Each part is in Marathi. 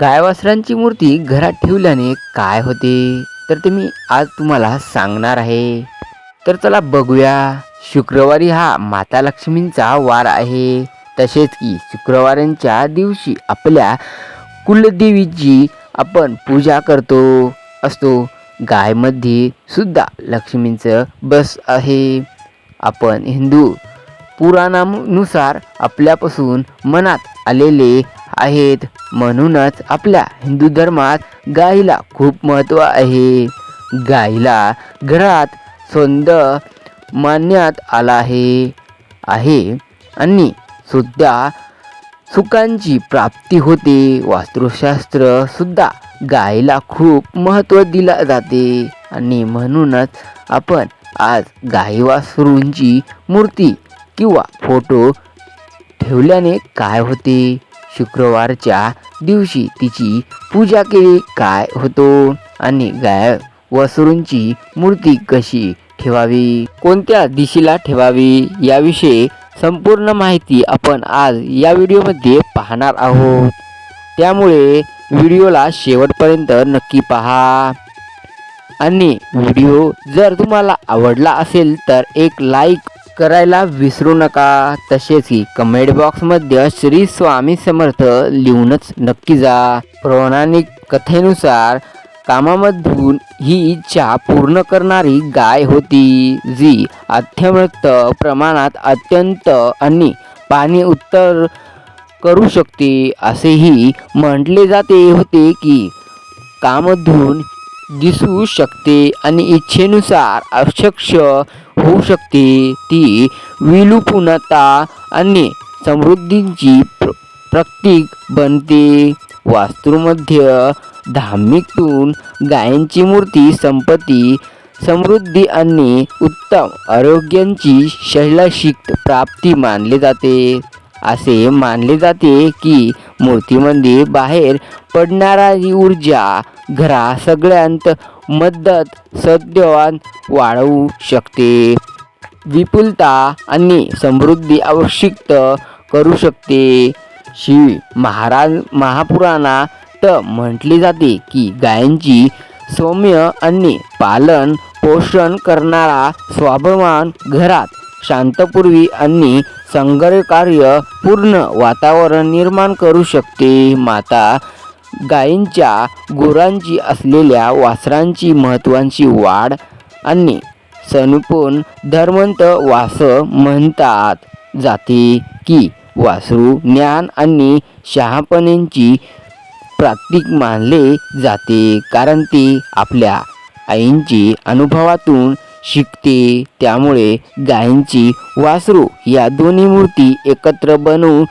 गायवासरांची मूर्ती घरात ठेवल्याने काय होते? तर ते मी आज तुम्हाला सांगणार आहे. तर चला बघूया. शुक्रवारी हा माता लक्ष्मींचा वार आहे. तसेच की शुक्रवारांच्या दिवशी आपल्या कुलदेवीची आपण पूजा करतो असतो. गायमध्ये सुद्धा लक्ष्मींचं बस आहे. आपण हिंदू पुराणानुसार आपल्यापासून मनात आलेले आहेत. म्हणूनच आपल्या हिंदू धर्मात गाईला खूप महत्त्व आहे. गाईला घरात संद मानण्यात आला आहे. आहे आणि सुद्धा सुखांची प्राप्ती होते. वास्तुशास्त्र सुद्धा गायीला खूप महत्त्व दिला जाते. आणि म्हणूनच आपण आज गाई वासरूंची मूर्ती किंवा फोटो ठेवल्याने काय होते? शुक्रवारच्या दिवशी तिची पूजा केली काय होतो? आणि गाय वसरूंची मूर्ती कशी ठेवावी? कोणत्या दिशेला ठेवावी? याविषयी संपूर्ण माहिती आपण आज या व्हिडिओमध्ये पाहणार आहोत. त्यामुळे व्हिडिओला शेवटपर्यंत नक्की पहा. आणि व्हिडिओ जर तुम्हाला आवडला असेल तर एक लाईक करायला विसरू नका. तसेच की कमेंट बॉक्समध्ये श्री स्वामी समर्थ लिहूनच नक्की जा. पौराणिक कथेनुसार कामामधून ही इच्छा पूर्ण करणारी गाय होती जी अत्यंत प्रमाणात अत्यंत आणि पाणी उत्तर करू शकते. असेही म्हटले जाते होते की कामधून दिसू शकते आणि इच्छेनुसार अशक्ष होऊ शकते. ती विलुपुनता आणि समृद्धींची प्र प्रतीक बनते. वास्तूमध्ये धार्मिकतून गायांची मूर्ती संपत्ती समृद्धी आणि उत्तम आरोग्यांची शैलाशिक प्राप्ती मानले जाते. असे मानले जाते की मूर्तीमध्ये बाहेर पडणारी ऊर्जा घरा सगळ्यांत मदत सद्यवान वाढवू शकते. विपुलता आणि समृद्धी आवश्यक करू शकते. शिव महाराज महापुराणात म्हटले जाते की गायांची सौम्य आणि पालन पोषण करणारा स्वाभिमान घरात शांतपूर्वी आणि संघर्यकार्य पूर्ण वातावरण निर्माण करू शकते. माता गायींच्या गुरांची असलेल्या वासरांची महत्त्वाची वाढ आणि सनुपून धर्मंत वास म्हणतात. जाते की वासरू ज्ञान आणि शहापणींची प्रातिक मानले जाते कारण ते आपल्या आईंची अनुभवातून शिकते. त्यामुळे गायींची वासरू या दोन्ही मूर्ती एकत्र बनवून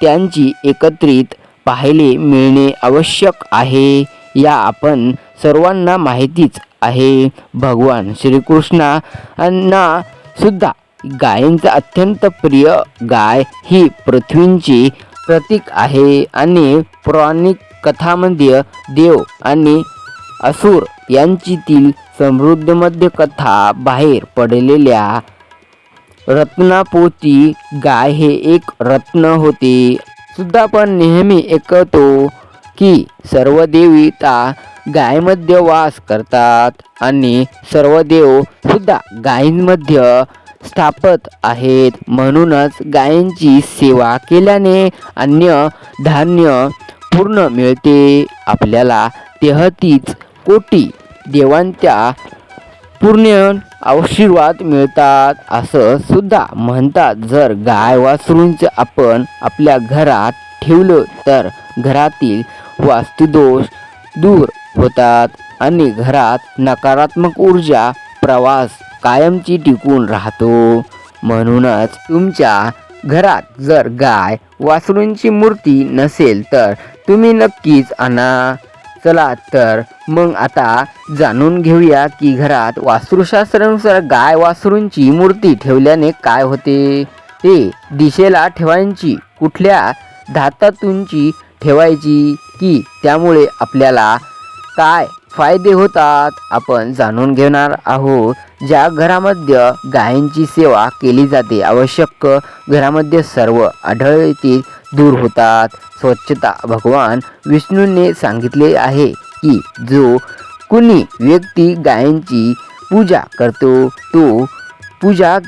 त्यांची एकत्रित पाहिले मिळणे आवश्यक आहे या आपण सर्वांना माहितीच आहे. भगवान श्रीकृष्णांना सुद्धा गायींचा अत्यंत प्रिय गाय ही पृथ्वींची प्रतीक आहे आणि पौराणिक कथामध्ये देव आणि असुर यांचीतील समृद्धमध्ये कथा बाहेर पडलेल्या रत्नापोती गाय हे एक रत्न होते. सुद्धा पण नेहमी ऐकतो की सर्व देवता गायमध्ये वास करतात आणि सर्व देव सुद्धा गायींमध्ये स्थापत आहेत. म्हणूनच गायींची सेवा केल्याने अन्य धान्य पूर्ण मिळते. आपल्याला तेहतीस कोटी देवांच्या पूर्ण आशीर्वाद मिळतात असं सुद्धा म्हणतात. जर गाय वासरूंच आपण आपल्या घरात ठेवलं तर घरातील वास्तुदोष दूर होतात आणि घरात नकारात्मक ऊर्जा प्रवास कायमची टिकून राहतो. म्हणूनच तुमच्या घरात जर गाय वासरूंची मूर्ती नसेल तर तुम्ही नक्कीच आणा चला तर मग आता जाणून घेऊया की घरात वास्तुशास्त्रानुसार गाय वासरूंची मूर्ती ठेवल्याने काय होते? ते दिशेला ठेवायची कुठल्या धातातूनची ठेवायची? की त्यामुळे आपल्याला काय फायदे होतात? आपण जाणून घेणार आहोत. ज्या घरामध्ये गायींची सेवा केली जाते आवश्यक घरामध्ये सर्व आढळते. दूर होतात. स्वच्छता भगवान विष्णूने सांगितले आहे की जो कुणी व्यक्ती गायांची पूजा करतो तो पूजा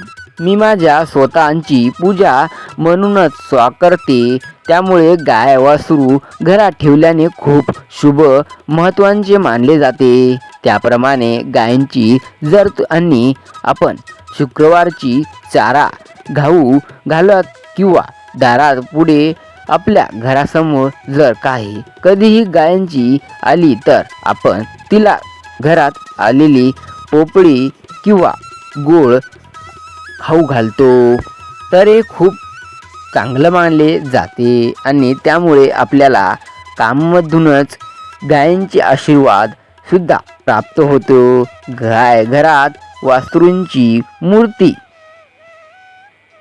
मी माझ्या स्वतःची पूजा म्हणूनच स्वा करते त्यामुळे गाय वासरू घरात ठेवल्याने खूप शुभ महत्त्वाचे मानले जाते. त्याप्रमाणे गायींची जर आणि आपण शुक्रवारची चारा घाऊ घालत किंवा दारात पुढे आपल्या घरासमोर जर काही कधीही गायांची आली तर आपण तिला घरात आलेली पोपळी किंवा गोळ खाऊ घालतो. तर हे खूप चांगलं मानले जाते आणि त्यामुळे आपल्याला कामामधूनच गायांचे आशीर्वाद सुद्धा प्राप्त होतो. गाय घरात वासरूंची मूर्ती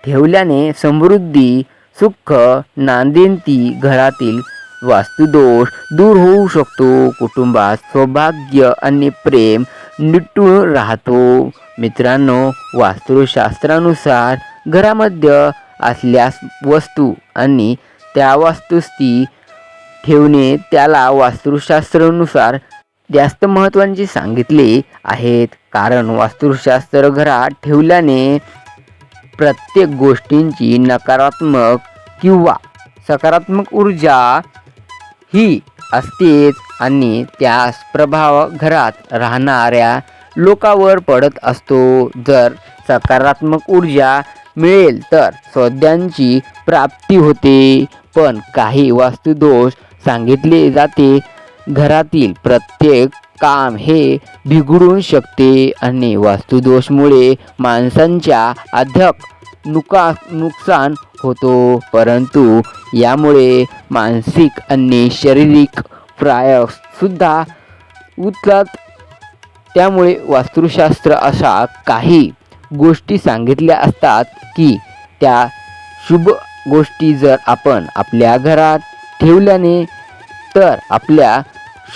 ठेवल्याने समृद्धी सुख नांदेंती घरातील वास्तुदोष दूर होऊ शकतो. कुटुंबात सौभाग्य आणि प्रेम निटून राहतो. मित्रांनो वास्तुशास्त्रानुसार घरामध्ये असल्यास वस्तू आणि त्या वास्तुस्थिती ठेवणे त्याला वास्तुशास्त्रानुसार जास्त महत्त्वाचे सांगितले आहेत. कारण वास्तुशास्त्र घरात ठेवल्याने प्रत्येक गोष्टींची नकारात्मक किंवा सकारात्मक ऊर्जा ही असतेच आणि त्यास प्रभाव घरात राहणाऱ्या लोकावर पडत असतो. जर सकारात्मक ऊर्जा मिळेल तर सौद्यांची प्राप्ती होते. पण काही वास्तुदोष सांगितले जाते. घरातील प्रत्येक काम हे बिघडू शकते आणि वास्तुदोषमुळे माणसांच्या अध्यक नुका नुकसान होतो. परंतु यामुळे मानसिक आणि शारीरिक सुद्धा उचलत त्यामुळे वास्तुशास्त्र अशा काही गोष्टी सांगितल्या असतात की त्या शुभ गोष्टी जर आपण आपल्या घरात ठेवल्याने तर आपल्या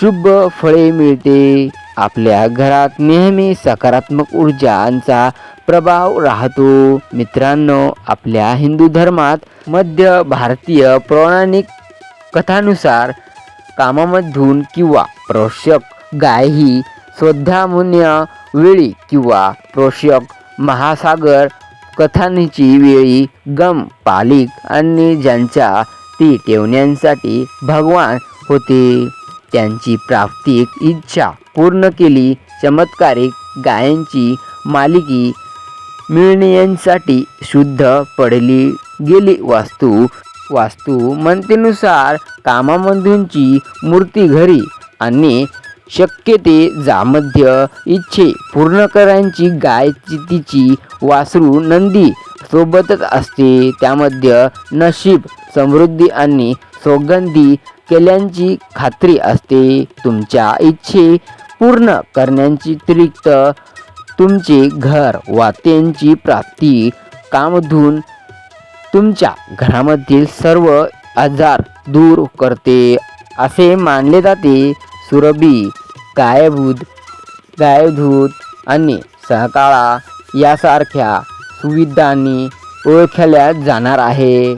शुभ फळे मिळते. आपल्या घरात नेहमी सकारात्मक ऊर्जांचा प्रभाव राहतो. मित्रांनो आपल्या हिंदू धर्मात मध्य भारतीय पौराणिक कथानुसार कामामधून किंवा प्रोषक गाय ही श्रद्धामुन्य वेळी किंवा प्रोषक महासागर कथानीची वेळी गम पालिक आणि ज्यांच्या ती ठेवण्यासाठी भगवान होते. त्यांची प्राप्तिक इच्छा पूर्ण केली. चमत्कारिक गायांची मालिकी मिळण्यासाठी शुद्ध पडली गेली वास्तू. वास्तू म्हणतेनुसार कामामधूनची मूर्ती घरी आणि शक्य ते जामध्य इच्छे पूर्ण करायची गाय तिची वासरू नंदी सोबतच असते. त्यामध्ये नशीब समृद्धी आणि सौगंधी केल्यांची खात्री असते. तुमच्या इच्छे पूर्ण करण्याची अतिरिक्त तुमचे घर वात्यांची प्राप्ती कामधून तुमच्या घरामधील सर्व आजार दूर करते असे मानले जाते. सुरभी गायभूत गायधूत आणि सहकाळा यासारख्या सुविधांनी ओळखल्या जाणार आहे.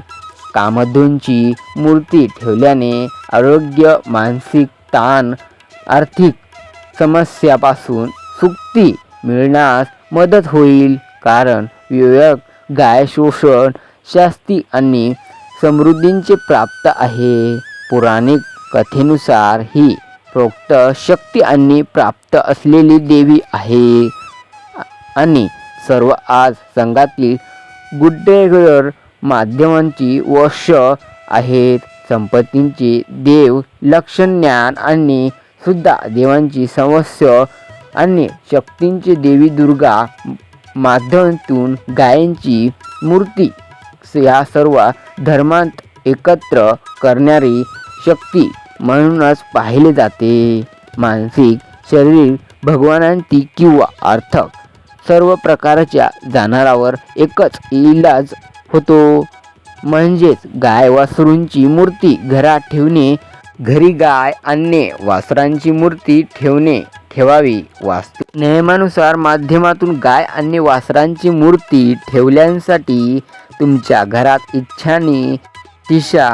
कामधूनची मूर्ती ठेवल्याने आरोग्य मानसिक ताण आर्थिक समस्यापासून सुक्ती मिळण्यास मदत होईल. कारण विवेक गाय शोषण शास्ती आणि समृद्धींचे प्राप्त आहे. पुराणिक कथेनुसार ही प्रोक्त शक्ती आणि प्राप्त असलेली देवी आहे. आणि सर्व आज संघातील गुड्डेगर माध्यमांची वश आहेत. संपत्तींचे देव लक्षण ज्ञान आणि सुद्धा देवांची समस्या आणि शक्तींची देवी दुर्गा माध्यमातून गायांची मूर्ती या सर्व धर्मांत एकत्र करणारी शक्ती म्हणूनच पाहिले जाते. मानसिक शरीर भगवानांती किंवा अर्थक सर्व प्रकारच्या जाणारावर एकच इलाज होतो. म्हणजेच गाय वासरूंची मूर्ती घरात ठेवणे घरी गाय आणणे वासरांची मूर्ती ठेवणे. ठेवावी. वास्तू नियमानुसार माध्यमातून गाय आणि वासरांची मूर्ती ठेवल्यासाठी तुमच्या घरात इच्छाने दिशा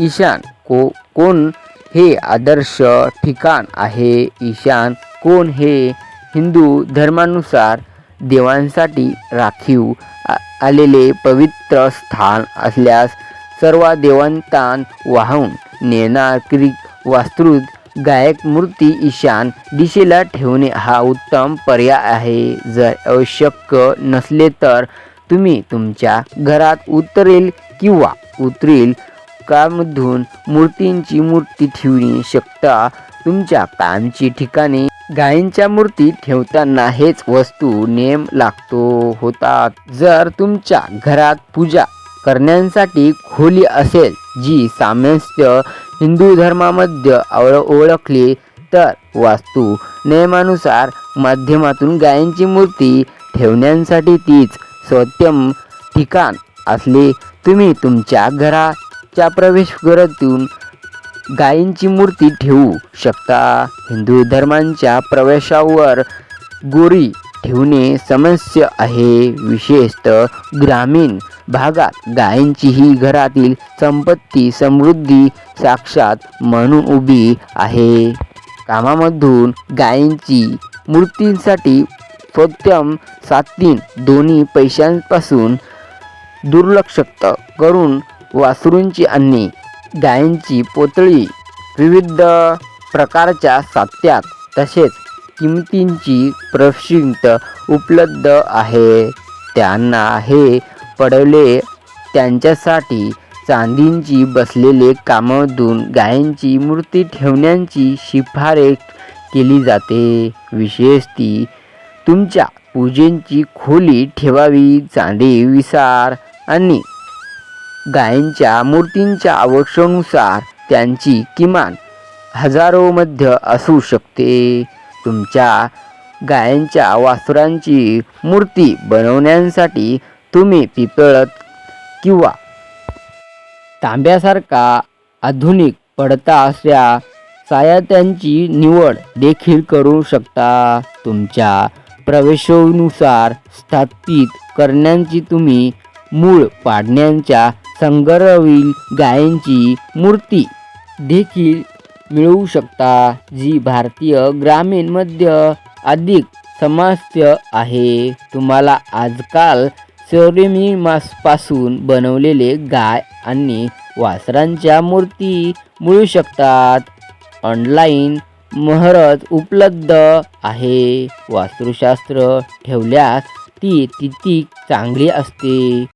ईशान को कोण हे आदर्श ठिकाण आहे? ईशान कोण हे? हिंदू धर्मानुसार देवांसाठी राखीव आलेले पवित्र स्थान असल्यास सर्व देवांतान वाहून नेणार क्रिक वास्तृत गायक मूर्ती ईशान दिशेला ठेवणे हा उत्तम पर्याय आहे. जर आवश्यक नसले तर तुम्ही तुमच्या घरात उत्तरेल किंवा उतरेल कामधून मूर्तींची मूर्ती ठेवणे शकता. तुमच्या कामची ठिकाणी गायींच्या मूर्ती ठेवताना हेच वस्तू नेम लागतो होतात. जर तुमच्या घरात पूजा करण्यासाठी खोली असेल जी सामर्थ्य हिंदू धर्मामध्ये ओळ- ओळखली तर वास्तू नियमानुसार माध्यमातून गायींची मूर्ती ठेवण्यासाठी तीच स्वत्यम ठिकाण असले तुम्ही तुमच्या घराच्या प्रवेशद्वारातून गायींची मूर्ती ठेवू शकता. हिंदू धर्मांच्या प्रवेशावर गोरी ठेवणे समस्या आहे. विशेषतः ग्रामीण भागात गायींची ही घरातील संपत्ती समृद्धी साक्षात म्हणून उभी आहे. कामामधून गायींची मूर्तींसाठी फक्तम सातीन दोन्ही पैशांपासून दुर्लक्ष करून वासरूंची आणि गायींची पोतळी विविध प्रकारच्या सात्यात तसेच किमतींची प्रसिद्ध उपलब्ध आहे. त्यांना हे पडवले. त्यांच्यासाठी चांदींची बसलेले कामातून गायींची मूर्ती ठेवण्याची शिफारस केली जाते. विशेष ती तुमच्या पूजेची खोली ठेवावी चांदी विसार आणि गायींच्या मूर्तींच्या आवश्यकनुसार त्यांची किमान हजारोमध्ये असू शकते. तुमच्या गायांच्या वासरांची मूर्ती बनवण्यासाठी तुम्ही पितळत किंवा तांब्यासारखा आधुनिक पडता असल्या सायात्यांची निवड देखील करू शकता. तुमच्या प्रवेशानुसार स्थापित करण्याची तुम्ही मूळ पाडण्याच्या संगरवील गायांची मूर्ती देखील मिळवू शकता जी भारतीय ग्रामीणमध्ये अधिक समस्या आहे. तुम्हाला आजकाल पासून बनवलेले गाय आणि वासरांच्या मूर्ती मिळू शकतात. ऑनलाईन महरज उपलब्ध आहे. वास्तुशास्त्र ठेवल्यास ती तितकी चांगली असते.